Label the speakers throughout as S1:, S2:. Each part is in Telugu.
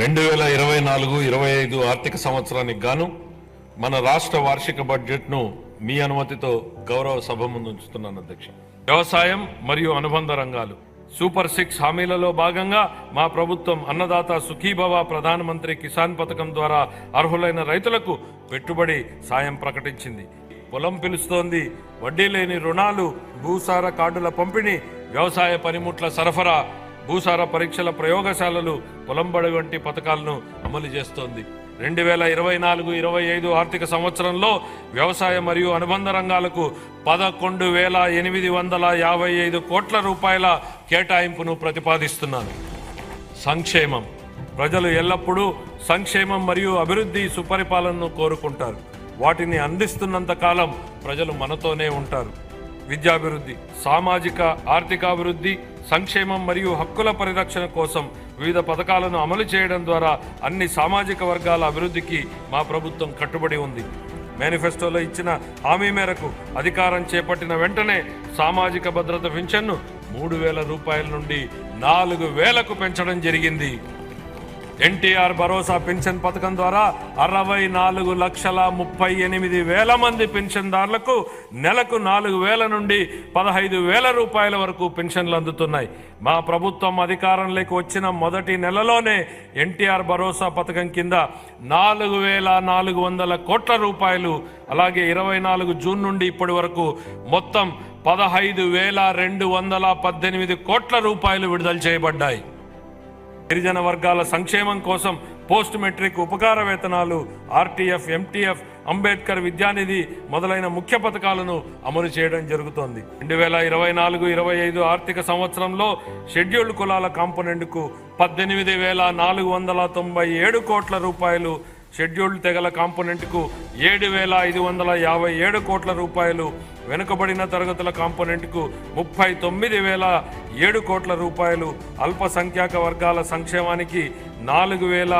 S1: రెండు వేల ఇరవై నాలుగు ఇరవై ఐదు ఆర్థిక సంవత్సరానికి గాను మన రాష్ట్ర వార్షిక బడ్జెట్ను మీ అనుమతితో గౌరవ సభ ముందు ఉంచుతున్నాను అధ్యక్ష. వ్యవసాయం మరియు అనుబంధ రంగాలు. సూపర్ సిక్స్ హామీలలో భాగంగా మా ప్రభుత్వం అన్నదాత సుఖీభవ ప్రధానమంత్రి కిసాన్ పథకం ద్వారా అర్హులైన రైతులకు పెట్టుబడి సాయం ప్రకటించింది. పొలం పిలుస్తోంది వడ్డీ లేని రుణాలు భూసార కార్డుల పంపిణీ వ్యవసాయ పనిముట్ల సరఫరా భూసార పరీక్షల ప్రయోగశాలలు పొలంబడి వంటి పథకాలను అమలు చేస్తోంది. రెండు వేల ఇరవై నాలుగు ఇరవై ఐదు ఆర్థిక సంవత్సరంలో వ్యవసాయ మరియు అనుబంధ రంగాలకు పదకొండు వేల ఎనిమిది వందల యాభై ఐదు కోట్ల రూపాయల కేటాయింపును ప్రతిపాదిస్తున్నాను. సంక్షేమం. ప్రజలు ఎల్లప్పుడూ సంక్షేమం మరియు అభివృద్ధి సుపరిపాలనను కోరుకుంటారు. వాటిని అందిస్తున్నంత కాలం ప్రజలు మనతోనే ఉంటారు. విద్యాభివృద్ధి సామాజిక ఆర్థికాభివృద్ధి సంక్షేమం మరియు హక్కుల పరిరక్షణ కోసం వివిధ పథకాలను అమలు చేయడం ద్వారా అన్ని సామాజిక వర్గాల అభివృద్ధికి మా ప్రభుత్వం కట్టుబడి ఉంది. మేనిఫెస్టోలో ఇచ్చిన హామీ మేరకు అధికారం చేపట్టిన వెంటనే సామాజిక భద్రత పెన్షన్ను మూడు వేల రూపాయల నుండి నాలుగు వేలకు పెంచడం జరిగింది. ఎన్టీఆర్ భరోసా పెన్షన్ పథకం ద్వారా అరవై నాలుగు లక్షల ముప్పై ఎనిమిది వేల మంది పెన్షన్దారులకు నెలకు నాలుగు వేల నుండి పదహైదు వేల రూపాయల వరకు పెన్షన్లు అందుతున్నాయి. మా ప్రభుత్వం అధికారంలోకి వచ్చిన మొదటి నెలలోనే ఎన్టీఆర్ భరోసా పథకం కింద నాలుగు వేల నాలుగు వందల కోట్ల రూపాయలు అలాగే ఇరవై నాలుగు జూన్ నుండి ఇప్పటి వరకు మొత్తం పదహైదు వేల రెండు వందల పద్దెనిమిది కోట్ల రూపాయలు విడుదల చేయబడ్డాయి. గిరిజన వర్గాల సంక్షేమం కోసం పోస్ట్ మెట్రిక్ ఉపకార వేతనాలు ఆర్టీఎఫ్ ఎంటీఎఫ్ అంబేద్కర్ విద్యానిధి మొదలైన ముఖ్య పథకాలను అమలు చేయడం జరుగుతోంది. రెండు వేల ఇరవై నాలుగు ఇరవై ఐదు ఆర్థిక సంవత్సరంలో షెడ్యూల్డ్ కులాల కాంపోనెంట్కు పద్దెనిమిది వేల నాలుగు వందల తొంభై ఏడు కోట్ల రూపాయలు షెడ్యూల్డ్ తెగల కాంపోనెంట్కు ఏడు వేల ఐదు వందల యాభై ఏడు కోట్ల రూపాయలు వెనుకబడిన తరగతుల కాంపోనెంట్కు ముప్పై తొమ్మిది వేల ఏడు కోట్ల రూపాయలు అల్పసంఖ్యాక వర్గాల సంక్షేమానికి నాలుగు వేల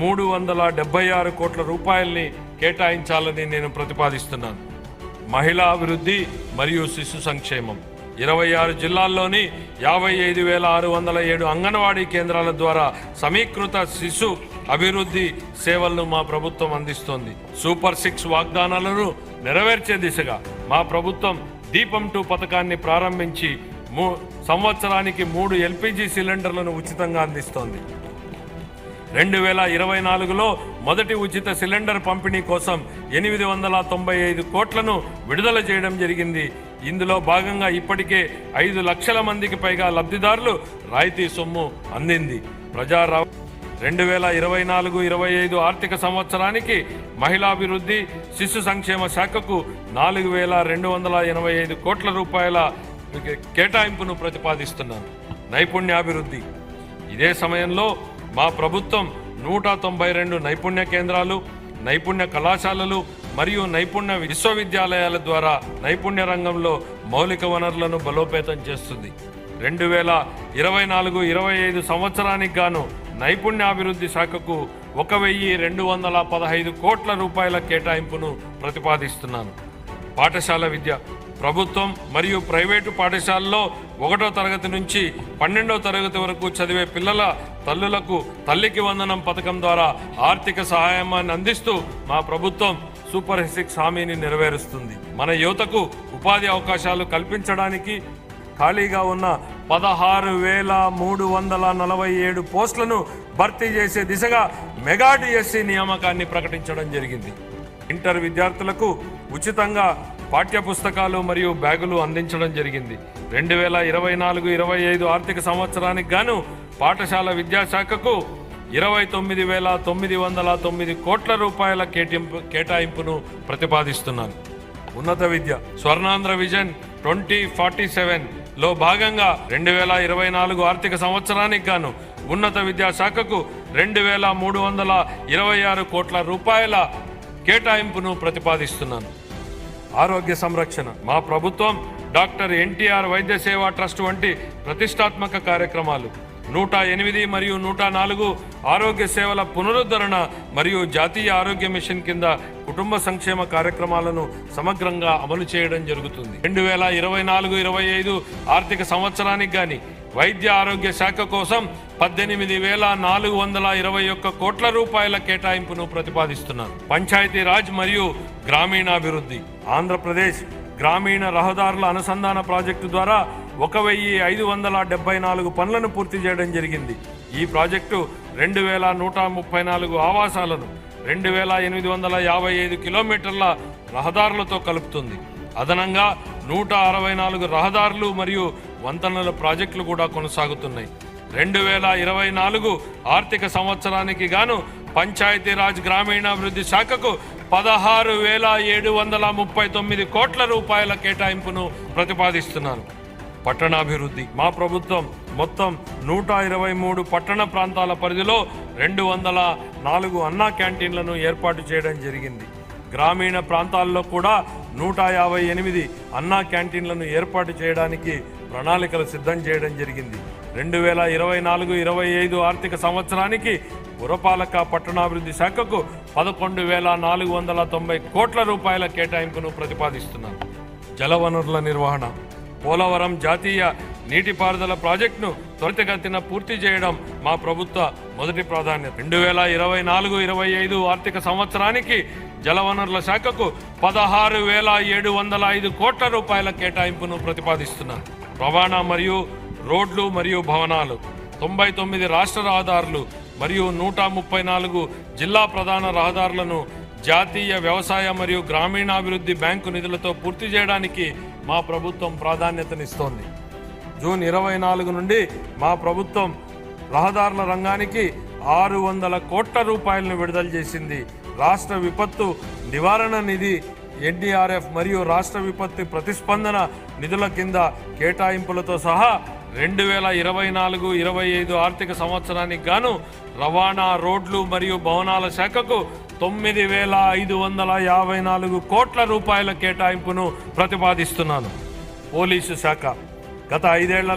S1: మూడు వందల డెబ్బై ఆరు కోట్ల రూపాయల్ని కేటాయించాలని నేను ప్రతిపాదిస్తున్నాను. మహిళా అభివృద్ధి మరియు శిశు సంక్షేమం. ఇరవై ఆరు జిల్లాల్లోని యాభై ఐదు వేల ఆరు వందల ఏడు అంగన్వాడీ కేంద్రాల ద్వారా సమీకృత శిశు అభివృద్ధి సేవలను మా ప్రభుత్వం అందిస్తోంది. సూపర్ సిక్స్ వాగ్దానాలను నెరవేర్చే దిశగా మా ప్రభుత్వం దీపం టూ పథకాన్ని ప్రారంభించి మూ సంవత్సరానికి మూడు ఎల్పిజి సిలిండర్లను ఉచితంగా అందిస్తోంది. రెండు వేల ఇరవై నాలుగులో మొదటి ఉచిత సిలిండర్ పంపిణీ కోసం ఎనిమిది వందల తొంభై ఐదు కోట్లను విడుదల చేయడం జరిగింది. ఇందులో భాగంగా ఇప్పటికే ఐదు లక్షల మందికి పైగా లబ్ధిదారులు రాయితీ సొమ్ము అందింది. ప్రజా రెండు వేల ఇరవై నాలుగు ఇరవై ఐదు ఆర్థిక సంవత్సరానికి మహిళాభివృద్ధి శిశు సంక్షేమ శాఖకు నాలుగు వేల రెండు వందల ఎనభై ఐదు కోట్ల రూపాయల కేటాయింపును ప్రతిపాదిస్తున్నాను నైపుణ్యాభివృద్ధి. ఇదే సమయంలో మా ప్రభుత్వం నూట తొంభై రెండు నైపుణ్య కేంద్రాలు నైపుణ్య కళాశాలలు మరియు నైపుణ్య విశ్వవిద్యాలయాల ద్వారా నైపుణ్య రంగంలో మౌలిక వనరులను బలోపేతం చేస్తుంది. రెండు వేల ఇరవై నాలుగు ఇరవై ఐదు సంవత్సరానికి గాను నైపుణ్యాభివృద్ధి శాఖకు ఒక వెయ్యి రెండు వందల పదహైదు కోట్ల రూపాయల కేటాయింపును ప్రతిపాదిస్తున్నాను. పాఠశాల విద్య ప్రభుత్వం మరియు ప్రైవేటు పాఠశాలలో ఒకటో తరగతి నుంచి పన్నెండో తరగతి వరకు చదివే పిల్లల తల్లులకు తల్లికి వందనం పథకం ద్వారా ఆర్థిక సహాయాన్ని అందిస్తూ మా ప్రభుత్వం సూపర్ సిక్స్ హామీని నెరవేరుస్తుంది. మన యువతకు ఉపాధి అవకాశాలు కల్పించడానికి ఖాళీగా ఉన్న పదహారు వేల మూడు వందల నలభై ఏడు పోస్టులను భర్తీ చేసే దిశగా మెగా డిఎస్సి నియామకాన్ని ప్రకటించడం జరిగింది. ఇంటర్ విద్యార్థులకు ఉచితంగా పాఠ్య పుస్తకాలు మరియు బ్యాగులు అందించడం జరిగింది. రెండు వేల ఇరవై నాలుగు ఇరవై ఐదు ఆర్థిక సంవత్సరానికి గాను పాఠశాల విద్యాశాఖకు ఇరవై తొమ్మిది వేల తొమ్మిది వందల తొమ్మిది కోట్ల రూపాయల కేటాయింపు కేటాయింపును ప్రతిపాదిస్తున్నాను. ఉన్నత విద్య స్వర్ణాంధ్ర విజన్ ట్వంటీ ఫార్టీ సెవెన్లో భాగంగా రెండు వేల ఇరవై నాలుగు ఆర్థిక సంవత్సరానికి గాను ఉన్నత విద్యాశాఖకు రెండు వేల మూడు వందల ఇరవై ఆరు కోట్ల రూపాయల కేటాయింపును ప్రతిపాదిస్తున్నాను. ఆరోగ్య సంరక్షణ మా ప్రభుత్వం డాక్టర్ ఎన్టీఆర్ వైద్య సేవా ట్రస్ట్ వంటి ప్రతిష్టాత్మక కార్యక్రమాలు నూట ఎనిమిది మరియు నూట నాలుగు ఆరోగ్య సేవల పునరుద్ధరణ మరియు జాతీయ ఆరోగ్య మిషన్ కింద కుటుంబ సంక్షేమ కార్యక్రమాలను సమగ్రంగా అమలు చేయడం జరుగుతుంది. రెండు వేల ఇరవై నాలుగు ఇరవై ఐదు ఆర్థిక సంవత్సరానికి గాని వైద్య ఆరోగ్య శాఖ కోసం పద్దెనిమిది వేల నాలుగు వందల ఇరవై ఒక్క కోట్ల రూపాయల కేటాయింపును ప్రతిపాదిస్తున్నారు పంచాయతీ రాజ్ మరియు గ్రామీణాభివృద్ధి ఆంధ్రప్రదేశ్ గ్రామీణ రహదారుల అనుసంధాన ప్రాజెక్టు ద్వారా ఒక వెయ్యి ఐదు వందల డెబ్బై నాలుగు పనులను పూర్తి చేయడం జరిగింది. ఈ ప్రాజెక్టు రెండు వేల నూట ముప్పై నాలుగు ఆవాసాలను రెండు వేల ఎనిమిది వందల యాభై ఐదు కిలోమీటర్ల రహదారులతో కలుపుతుంది. అదనంగా నూట అరవై నాలుగు రహదారులు మరియు వంతెనల ప్రాజెక్టులు కూడా కొనసాగుతున్నాయి. రెండు వేల ఇరవై నాలుగు ఆర్థిక సంవత్సరానికి గాను పంచాయతీరాజ్ గ్రామీణాభివృద్ధి శాఖకు పదహారు వేల ఏడు వందల ముప్పై తొమ్మిది కోట్ల రూపాయల కేటాయింపును ప్రతిపాదిస్తున్నాను పట్టణాభివృద్ధి. మా ప్రభుత్వం మొత్తం నూట ఇరవై మూడు పట్టణ ప్రాంతాల పరిధిలో రెండు వందల నాలుగు అన్నా క్యాంటీన్లను ఏర్పాటు చేయడం జరిగింది. గ్రామీణ ప్రాంతాల్లో కూడా నూట యాభై ఎనిమిది అన్నా క్యాంటీన్లను ఏర్పాటు చేయడానికి ప్రణాళికలు సిద్ధం చేయడం జరిగింది. రెండు వేల ఇరవై నాలుగు ఇరవై ఐదు ఆర్థిక సంవత్సరానికి పురపాలక పట్టణాభివృద్ధి శాఖకు పదకొండు వేల నాలుగు వందల తొంభై కోట్ల రూపాయల కేటాయింపును ప్రతిపాదిస్తున్నారు. జలవనరుల నిర్వహణ పోలవరం జాతీయ నీటిపారుదల ప్రాజెక్టును త్వరితగతిన పూర్తి చేయడం మా ప్రభుత్వ మొదటి ప్రాధాన్యత. రెండు వేల ఇరవై నాలుగు ఇరవై ఐదు ఆర్థిక సంవత్సరానికి జలవనరుల శాఖకు పదహారు వేల ఏడు వందల ఐదు కోట్ల రూపాయల కేటాయింపును ప్రతిపాదిస్తున్నారు. రవాణా మరియు రోడ్లు మరియు భవనాలు తొంభై తొమ్మిది రాష్ట్ర రహదారులు మరియు నూట ముప్పై నాలుగు జిల్లా ప్రధాన రహదారులను జాతీయ వ్యవసాయ మరియు గ్రామీణాభివృద్ధి బ్యాంకు నిధులతో పూర్తి చేయడానికి మా ప్రభుత్వం ప్రాధాన్యతనిస్తోంది. జూన్ ఇరవై నాలుగు నుండి మా ప్రభుత్వం రహదారుల రంగానికి ఆరు వందల కోట్ల రూపాయలను విడుదల చేసింది. రాష్ట్ర విపత్తు నివారణ నిధి ఎన్డీఆర్ఎఫ్ మరియు రాష్ట్ర విపత్తు ప్రతిస్పందన నిధుల కింద కేటాయింపులతో సహా రెండు వేల ఇరవై నాలుగు ఇరవై ఐదు ఆర్థిక సంవత్సరానికి గాను రవాణా రోడ్లు మరియు భవనాల శాఖకు తొమ్మిది వేల ఐదు వందల యాభై నాలుగు కోట్ల రూపాయల కేటాయింపును ప్రతిపాదిస్తున్నాను. పోలీసు శాఖ గత ఐదేళ్ళలో